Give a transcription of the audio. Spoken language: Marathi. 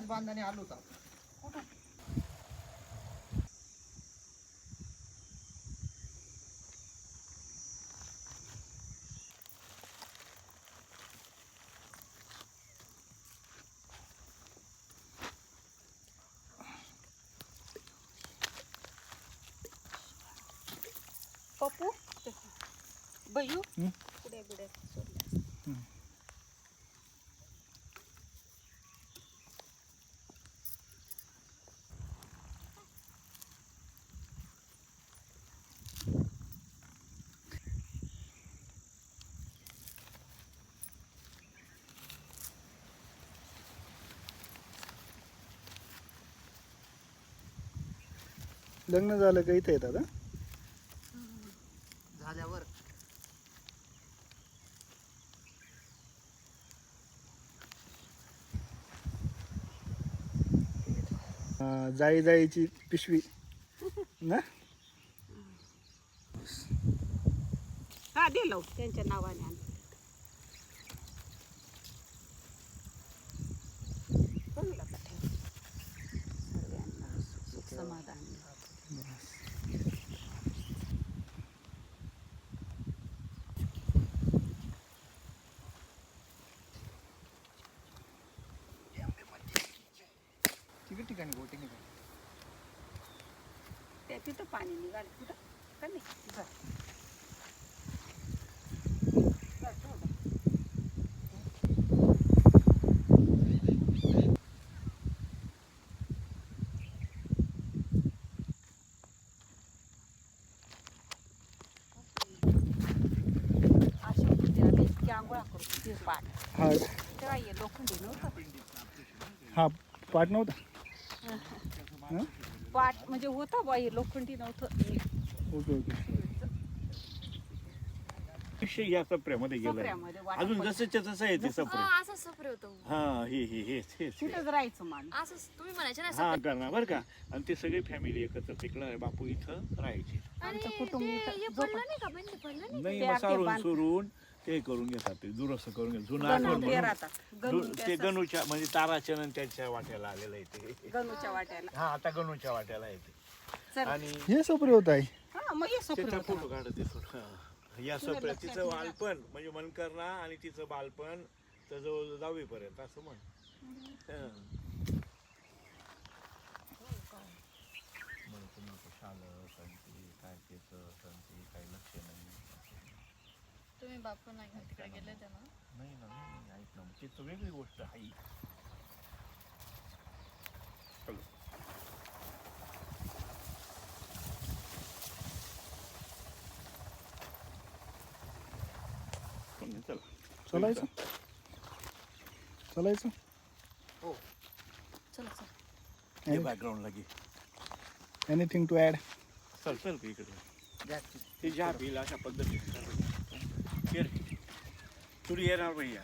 नांदाने आलो होतो. पप्पू बयू हं? पुढे पुढे लग्न झालं का इथे येतात? झाल्यावर. जाई जाईची पिशवी ना? हा दिलं त्यांच्या नावाने ठिकाणी बोटिंग ते तिथं पाणी निघालं कुठं का नाही? नव्हतं? हा पाठ नव्हता? हं? पाट म्हणजे होता बा हे लोखंडी नव्हतं. Okay okay. विषय या सप्र्यामध्ये गेलाय. सप्र्यामध्ये अजून जसंच्या तसं आहे ते सप्रे. हा असं सफर होतो. हा हे हे हेच हेच हे. तिथंच राहायचं असं तुम्ही म्हणायचे ना हा करणार बरं का. आणि ते सगळे फॅमिली एकत्र तिकडं बापू इथं राहायचे. आमचं कुटुंब ते इथं हे झोपत. पडलं नाही का? बंद पडलं नाही नाही ते मग आपले सारून बांध- सुरून ते करून घेतात ते दुरुस्त करून घेतात. जुनं आठवण ते म्हणून राहतात. गणू दु- ते त्याचं- गणूच्या म्हणजे ताराचरण आणि त्याच्या वाट्याला आलेलं आहे ते. गणूच्या वाट्याला. हा आता गणूच्या वाट्याला आहे ते. चल. आणि हे सपरे होत आहे. हा मग ये सोपं त्याचा फोटो काढत आहे थोडं. हा. या लक्षात तिचं बालपण म्हणजे मनकरणा आणि तिचं बालपण तर जवळ दहावीपर्यंत असं म्हण. हा. तुम्ही बापू नाही का तिकडे गेले ते ना नाही ना नाही ऐक ना. ती तर वेगळी गोष्ट आहे. चलो. चला. चालायचं? चालायचं? चला चला. हे बॅकग्राऊंड लागे एनिथिंग टू ॲड चल चल का इकडे पिला अशा पद्धतीने. Turiera Ría.